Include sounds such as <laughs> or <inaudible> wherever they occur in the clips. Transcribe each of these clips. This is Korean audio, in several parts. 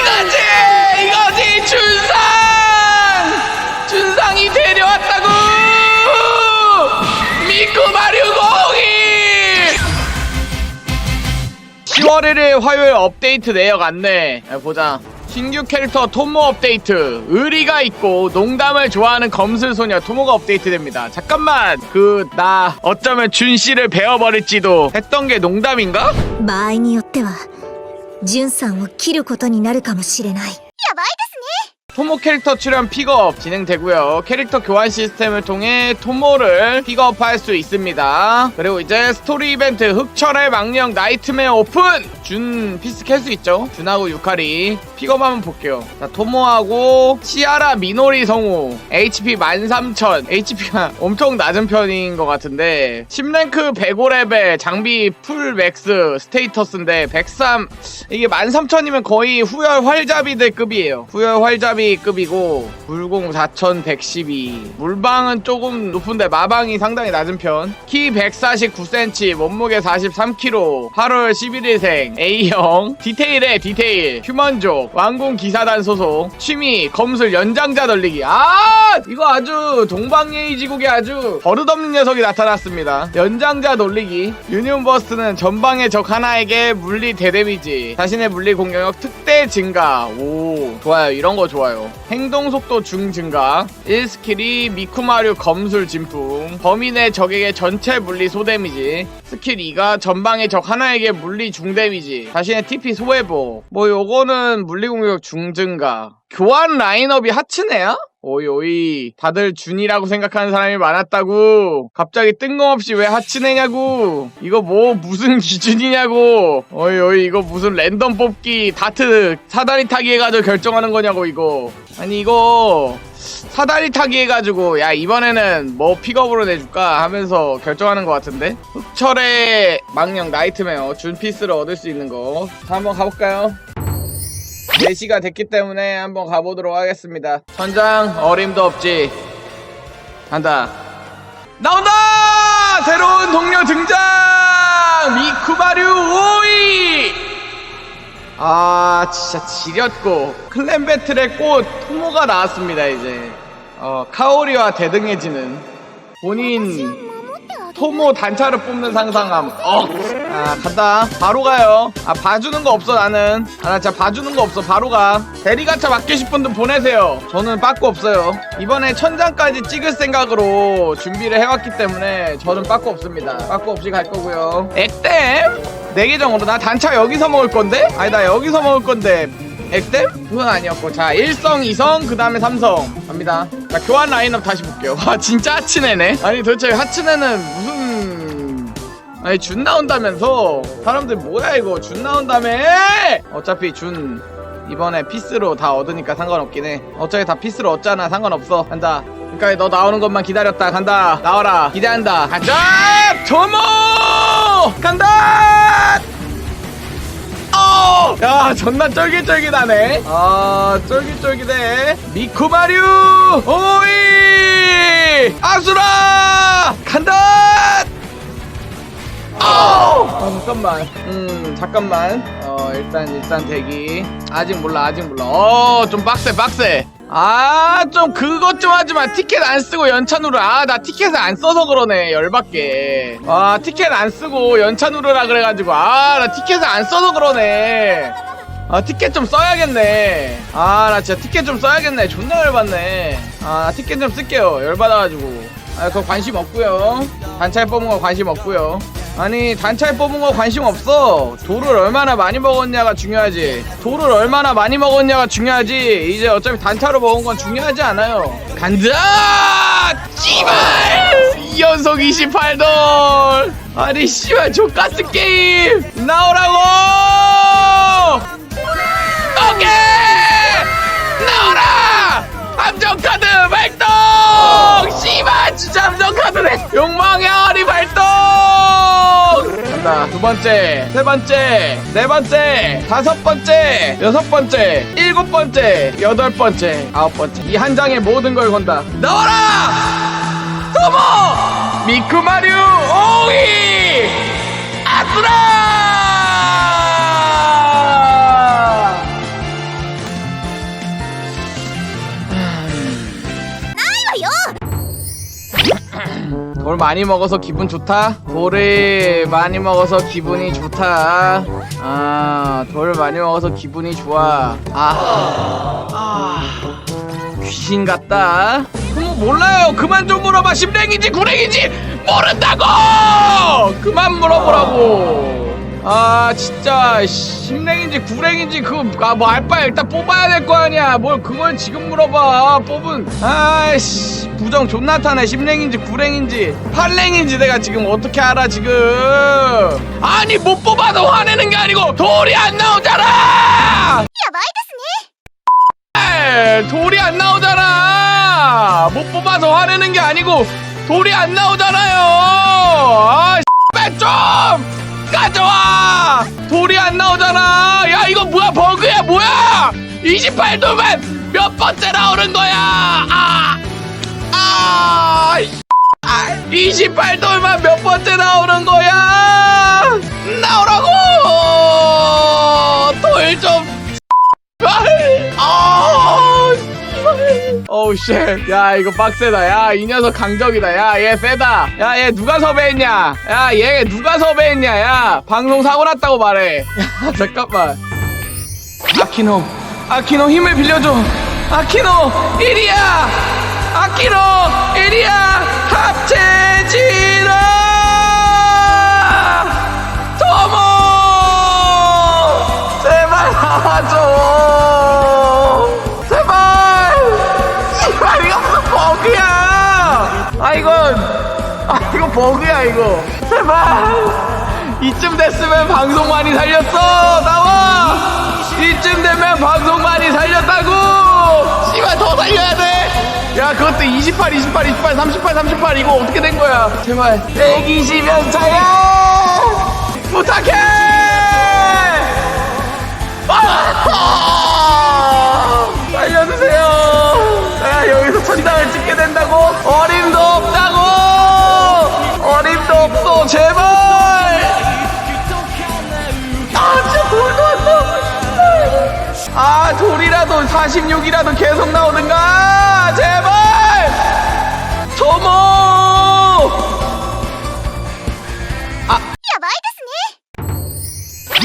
이거지 이거지 준상 준상이 데려왔다고 미쿠 마리오 공이 10월 1일 화요일 업데이트 내역안내 야, 보자 신규 캐릭터 토모 업데이트 의리가 있고 농담을 좋아하는 검술소녀 토모가 업데이트됩니다 잠깐만 그 나 어쩌면 준씨를 베어버릴지도 했던 게 농담인가? 場合によっては ジュンさんを切ることになるかもしれない 토모 캐릭터 출연 픽업 진행되고요. 캐릭터 교환 시스템을 통해 토모를 픽업할 수 있습니다. 그리고 이제 스토리 이벤트 흑철의 망령 나이트메어 오픈! 준 피스 캘 수 있죠. 준하고 유카리 픽업 한번 볼게요. 자, 토모하고 시아라 미노리 성우 HP 13,000 HP가 <laughs> 엄청 낮은 편인 것 같은데 10랭크 105레벨 장비 풀 맥스 스테이터스인데 103 이게 13,000이면 거의 후열 활잡이들 급이에요. 후열 활잡이 급이고 물공 4,112 물방은 조금 높은데 마방이 상당히 낮은 편. 키 149cm 몸무게 43kg 8월 11일생 A형 디테일에 디테일. 휴먼족 왕궁 기사단 소속 취미 검술 연장자 돌리기. 아 이거 아주 동방예의 지국에 아주 버릇없는 녀석이 나타났습니다. 연장자 돌리기. 유니온 버스트는 전방의 적 하나에게 물리 대데미지. 자신의 물리 공격력 특대 증가. 오 좋아요. 이런 거 좋아요. 행동 속도 중 증가. 1스킬이 미쿠마류 검술 범위 내 적에게 전체 물리 소데미지. 스킬 2가 전방의 적 하나에게 물리 중데미지 자신의 TP 소회복 뭐 요거는 물리 공격 중 증가. 교환 라인업이 하츠네야? 오이 오이. 다들 준이라고 생각하는 사람이 많았다고. 갑자기 뜬금없이 왜 하츠네냐고. 이거 뭐 무슨 <laughs> 기준이냐고. 오이 오이 이거 무슨 랜덤 뽑기 다트 사다리 타기 해가지고 결정하는 거냐고 이거. 아니 이거 사다리 타기 해가지고 야 이번에는 뭐 픽업으로 내줄까 하면서 결정하는 것 같은데 흑철의 망령 나이트메어 준피스를 얻을 수 있는 거 자, 한번 가볼까요? 4시가 됐기 때문에 한번 가보도록 하겠습니다. 천장 어림도 없지. 간다. 나온다! 새로운 동료 등장! 미쿠마류 오이! 아, 진짜 지렸고. 클랜 배틀의 꽃, 토모가 나왔습니다, 이제. 어, 카오리와 대등해지는 본인 토모 단차를 뽑는 상상함. 어. 아, 간다. 바로 가요. 아, 봐주는 거 없어, 나는. 아, 나 진짜 봐주는 거 없어. 바로 가. 대리가차 맡기실 분들 보내세요. 저는 빠꾸 없어요. 이번에 천장까지 찍을 생각으로 준비를 해왔기 때문에 저는 빠꾸 없습니다. 빠꾸 없이 갈 거고요. 액땜? 내 계정으로 나 단차 여기서 먹을 건데? 아니, 나 여기서 먹을 건데. 액땜? 그건 아니었고 자 1성 2성 그 다음에 3성 갑니다 자 교환 라인업 다시 볼게요 <laughs> 와 진짜 하츠네네 아니 도대체 하츠네는 무슨 아니 준 나온다면서? 사람들 뭐야 이거? 준 나온다며? 어차피 준 이번에 피스로 다 얻으니까 상관없긴 해. 어차피 다 피스로 얻잖아. 상관없어. 간다. 그러니까 너 나오는 것만 기다렸다. 간다. 나와라. 기대한다. 가자 토모 간다! 어! 야, 존나 쫄깃쫄깃하네. 아, 쫄깃쫄깃해. 미쿠마류! 오이! 아수라! 잠깐만. 음, 잠깐만. 어, 일단, 일단 대기. 아직 몰라, 아직 몰라. 어, 좀 빡세, 빡세. 아, 좀 그것 좀 하지 마. 티켓 안 쓰고 누르. 아, 나 티켓을 안 써서 그러네. 열받게. 아, 티켓 안 쓰고 누르라 그래가지고. 아, 나 티켓을 안 써서 그러네. 아, 티켓 좀 써야겠네. 아, 나 진짜 티켓 좀 써야겠네. 존나 열받네. 아, 나 티켓 좀 쓸게요. 열받아가지고. 아, 그거 관심 없고요. 단차에 뽑은 거 관심 없고요. 아니, 단차에 뽑은 거 관심 없어. 돌을 얼마나 많이 먹었냐가 중요하지. 돌을 얼마나 많이 먹었냐가 중요하지. 이제 어차피 단차로 먹은 건 중요하지 않아요. 간다! 씨발! 2연속 28돌! 아니, 씨발, 족가스 게임! 나오라고! 오케이! 나와라! 함정카드 발동! 씨발 진짜 함정카드네! 욕망의 아리 발동! 간다 두 번째 세 번째 네 번째 다섯 번째 여섯 번째 일곱 번째 여덟 번째 아홉 번째 이 한 장에 모든 걸 건다 나와라! 토모! 미쿠마류 오이! 아수라! 많이 먹어서 기분 좋다? 돌을 많이 먹어서 기분이 좋다. 아, 돌 많이 먹어서 기분이 좋아. 아, 아, 귀신 같다. 뭐 몰라요. 그만 좀 물어봐. 심랭인지 구랭인지 모른다고. 그만 물어보라고. 아 진짜 심랭인지 구랭인지 그거 아, 뭐 알바 일단 뽑아야 될 거 아니야. 뭘 그걸 지금 물어봐. 뽑은 아이씨 부정 존나 타네. 심랭인지 구랭인지. 팔랭인지 내가 지금 어떻게 알아 지금? 아니 못 뽑아도 화내는 게 아니고 돌이 안 나오잖아! 에이, 돌이 안 나오잖아! 못 뽑아서 화내는 게 아니고 돌이 안 나오잖아요! 아 씨발 좀 가져와! 돌이 안 나오잖아. 야 이거 뭐야? 버그야? 뭐야? 28도면 몇 번째 나오는 거야? 아. 아 28돌만 몇 번째 나오는 거야 쉣. 야 이거 빡세다. 야 이 녀석 강적이다. 야 얘 세다. 야 얘 누가 섭외했냐? 야 얘 누가 섭외했냐? 야 방송 사고 났다고 말해. 야 잠깐만. 아키노 아키노 힘을 빌려줘. 아키노 이리야. 아키노 이리야. 합체지라. 이거. 제발. 이쯤 됐으면 방송 많이 살렸어. 나와. 이쯤 되면 방송 많이 살렸다고. 씨발 더 살려야 돼야 그것도 28 28 28 38 38 이거 어떻게 된 거야? 제발. 120연 차야. 부탁해 아, 돌이라도 46이라도 계속 나오든가! 제발! 토모!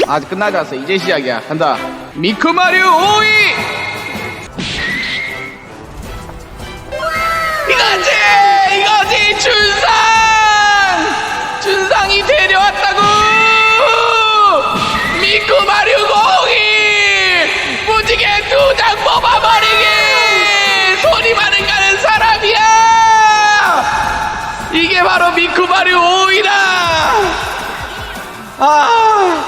아직 끝나지 않았어. 이제 시작이야. 간다. 미쿠마류 오이! 이 바로 미쿠마류 오이라! 아!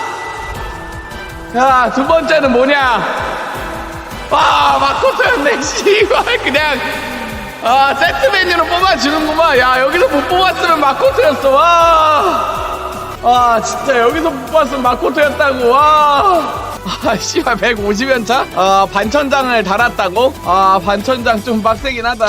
야, 두 번째는 뭐냐? 와, 마코토였네, 씨발. 그냥, 아, 세트 메뉴로 뽑아주는구만. 야, 여기서 못 뽑았으면 마코토였어, 와. 와, 진짜 여기서 못 뽑았으면 마코토였다고, 와. 아, 씨발, 150연 차? 아, 반천장을 달았다고? 아, 반천장 좀 빡세긴 하다.